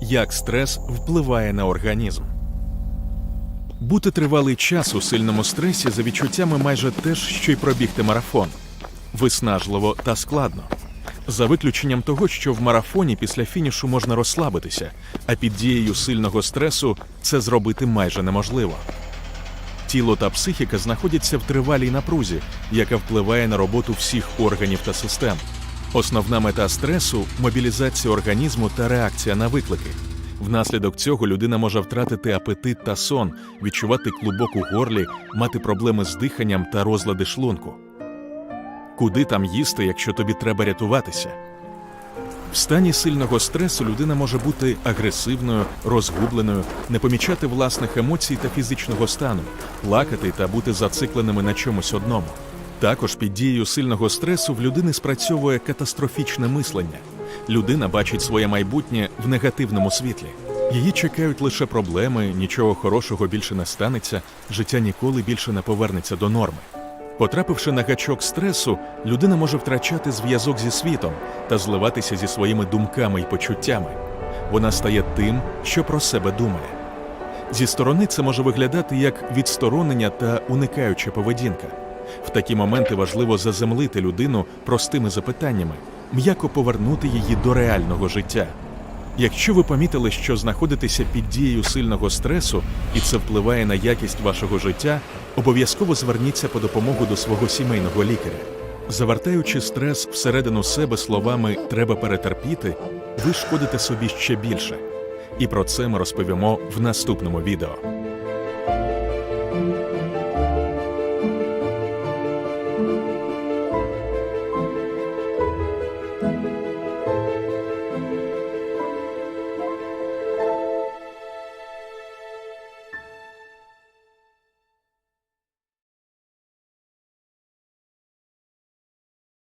Як стрес впливає на організм. Бути тривалий час у сильному стресі за відчуттями майже те ж, що й пробігти марафон. Виснажливо та складно. За виключенням того, що в марафоні після фінішу можна розслабитися, а під дією сильного стресу це зробити майже неможливо. Тіло та психіка знаходяться в тривалій напрузі, яка впливає на роботу всіх органів та систем. Основна мета стресу мобілізація організму та реакція на виклики. Внаслідок цього людина може втратити апетит та сон, відчувати клубок у горлі, мати проблеми з диханням та розлади шлунку. Куди там їсти, якщо тобі треба рятуватися? В стані сильного стресу людина може бути агресивною, розгубленою, не помічати власних емоцій та фізичного стану, плакати та бути зацикленими на чомусь одному. Також під дією сильного стресу в людини спрацьовує катастрофічне мислення. Людина бачить своє майбутнє в негативному світлі. Її чекають лише проблеми, нічого хорошого більше не станеться, життя ніколи більше не повернеться до норми. Потрапивши на гачок стресу, людина може втрачати зв'язок зі світом та зливатися зі своїми думками і почуттями. Вона стає тим, що про себе думає. Зі сторони це може виглядати як відсторонення та уникаюча поведінка. В такі моменти важливо заземлити людину простими запитаннями, м'яко повернути її до реального життя. Якщо ви помітили, що знаходитеся під дією сильного стресу і це впливає на якість вашого життя, обов'язково зверніться по допомогу до свого сімейного лікаря. Завертаючи стрес всередину себе словами треба перетерпіти, ви шкодите собі ще більше. І про це ми розповімо в наступному відео.